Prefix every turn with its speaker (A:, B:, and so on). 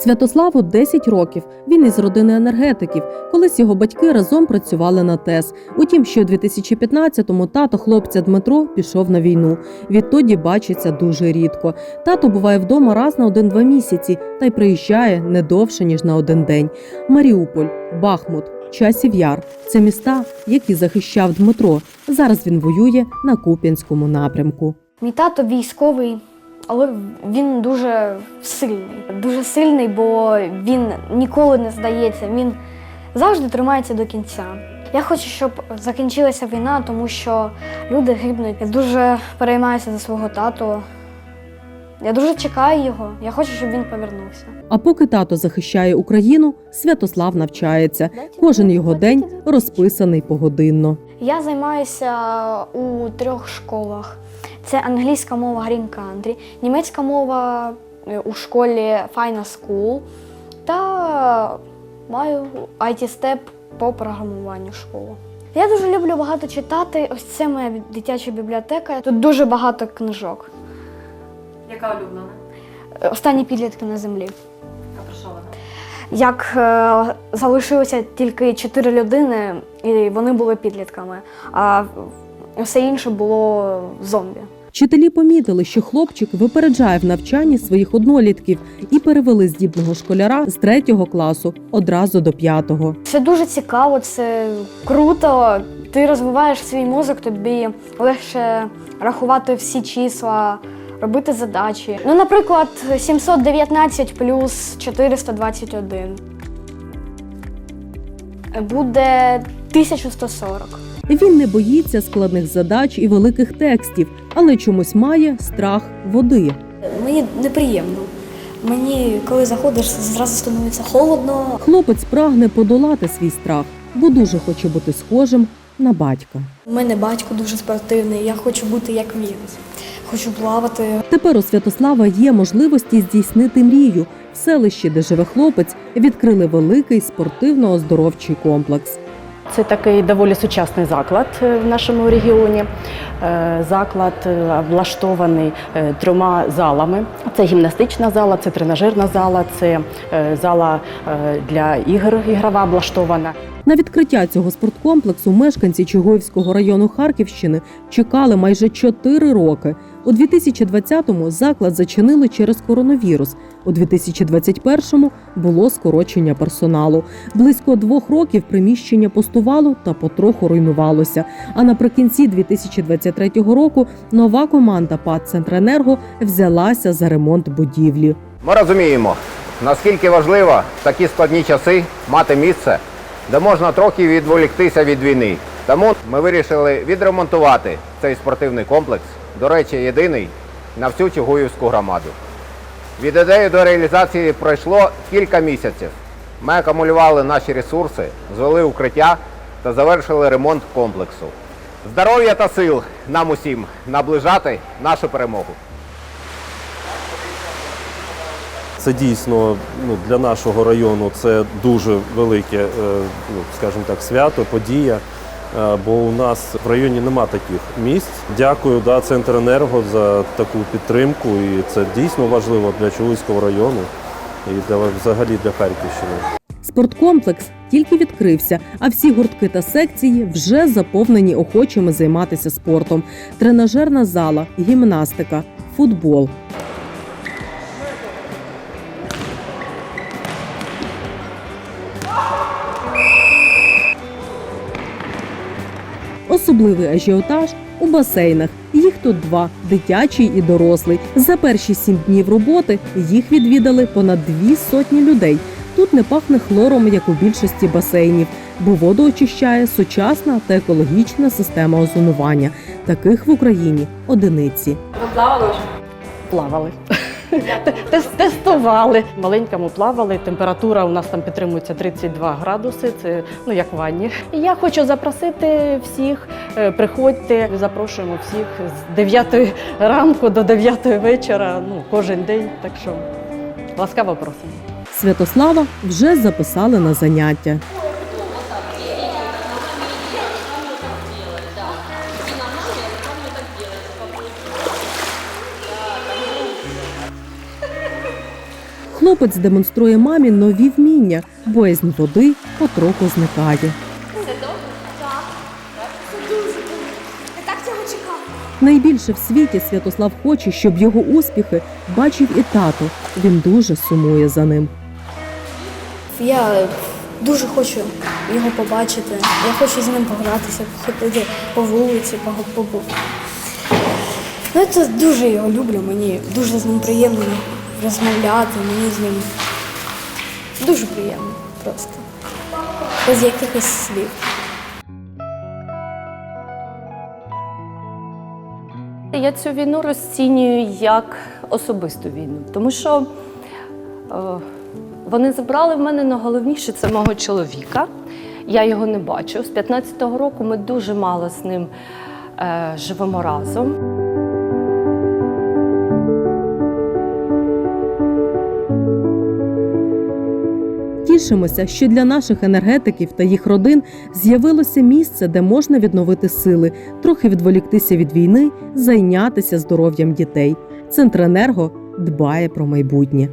A: Святославу 10 років. Він із родини енергетиків. Колись його батьки разом працювали на ТЕС. Утім, що у 2015-му тато хлопця Дмитро пішов на війну. Відтоді бачиться дуже рідко. Тато буває вдома раз на один-два місяці та й приїжджає не довше ніж на один день. Маріуполь, Бахмут, Часів Яр це міста, які захищав Дмитро. Зараз він воює на Куп'янському напрямку.
B: Мій тато військовий, але він дуже сильний. Дуже сильний, бо він ніколи не здається. Він завжди тримається до кінця. Я хочу, щоб закінчилася війна, тому що люди гибнуть. Я дуже переймаюся за свого тату. Я дуже чекаю його. Я хочу, щоб він повернувся.
A: А поки тато захищає Україну, Святослав навчається. Кожен його день розписаний погодинно.
B: Я займаюся у трьох школах: це англійська мова Green Country, німецька мова е, у школі Fina School та маю IT Step по програмуванню школу. Я дуже люблю багато читати. Ось це моя дитяча бібліотека. Тут дуже багато книжок.
C: Яка улюблена?
B: Е, Останні підлітки на землі.
C: А про що вона?
B: Як е, залишилося тільки чотири людини, і вони були підлітками, а все інше було зомбі.
A: Вчителі помітили, що хлопчик випереджає в навчанні своїх однолітків і перевели здібного школяра з третього класу одразу до п'ятого.
B: Це дуже цікаво, це круто. Ти розвиваєш свій мозок, тобі легше рахувати всі числа, робити задачі. Ну, наприклад, 719 плюс 421 буде 1140.
A: Він не боїться складних задач і великих текстів, але чомусь має страх води.
B: Мені неприємно. Мені, коли заходиш, зразу становиться холодно.
A: Хлопець прагне подолати свій страх, бо дуже хоче бути схожим на батька.
B: У мене батько дуже спортивний, я хочу бути як він. Хочу плавати.
A: Тепер у Святослава є можливості здійснити мрію. В селищі, де живе хлопець, відкрили великий спортивно-оздоровчий комплекс.
D: Це такий доволі сучасний заклад е, в нашому регіоні. Е, Заклад е, влаштований трьома залами. Це гімнастична зала, це тренажерна зала, це зала для ігор ігрова облаштована.
A: На відкриття цього спорткомплексу мешканці Чугуївського району Харківщини чекали майже 4 роки. У 2020-му заклад зачинили через коронавірус. У 2021-му було скорочення персоналу. Близько двох років приміщення пустувало та потроху руйнувалося. А наприкінці 2023 року нова команда ПАД «Центренерго» взялася за ремонт будівлі.
E: Ми розуміємо, наскільки важливо в такі складні часи мати місце, де можна трохи відволіктися від війни. Тому ми вирішили відремонтувати цей спортивний комплекс, до речі, єдиний на всю Чугуївську громаду. Від ідеї до реалізації пройшло кілька місяців. Ми акумулювали наші ресурси, звели укриття та завершили ремонт комплексу. Здоров'я та сил нам усім наближати нашу перемогу.
F: Це дійсно ну, для нашого району це дуже велике, е, ну, скажімо так, свято, подія. е, Бо у нас в районі нема таких місць. Дякую да, Центренерго за таку підтримку. І це дійсно важливо для Чулицького району і для взагалі для Харківщини.
A: Спорткомплекс тільки відкрився, а всі гуртки та секції вже заповнені охочими займатися спортом. Тренажерна зала, гімнастика, футбол. Особливий ажіотаж у басейнах. Їх тут два дитячий і дорослий. За перші сім днів роботи їх відвідали понад дві сотні людей. Тут не пахне хлором, як у більшості басейнів, бо воду очищає сучасна та екологічна система озонування. Таких в Україні одиниці.
C: Ви плавали вже?
D: Плавали. Тес- Тестували. Маленькому плавали. Температура у нас там підтримується 32 градуси. Це ну як ванні. Я хочу запросити всіх. е, Приходьте, запрошуємо всіх з 9 ранку до 9 вечора. Ну кожен день. Так що ласкаво просимо.
A: Святослава вже записали на заняття. Хлопець демонструє мамі нові вміння, боязнь води потроху зникає. Це добре? Так. Це дуже добре. Я так цього чекав. Найбільше в світі Святослав хоче, щоб його успіхи бачив і тато. Він дуже сумує за ним.
B: Я дуже хочу його побачити. Я хочу з ним погратися, ходити по вулиці, по, по, по. Ну, це дуже його люблю, мені дуже з ним приємно розмовляти, мені з ним дуже приємно просто. Без якихось слів.
G: Я цю війну розцінюю як особисту війну, тому що е, вони забрали в мене найголовніше це мого чоловіка. Я його не бачу. З 15-го року ми дуже мало з ним е, живемо разом.
A: Тішимося, що для наших енергетиків та їх родин з'явилося місце, де можна відновити сили, трохи відволіктися від війни, зайнятися здоров'ям дітей. Центренерго дбає про майбутнє.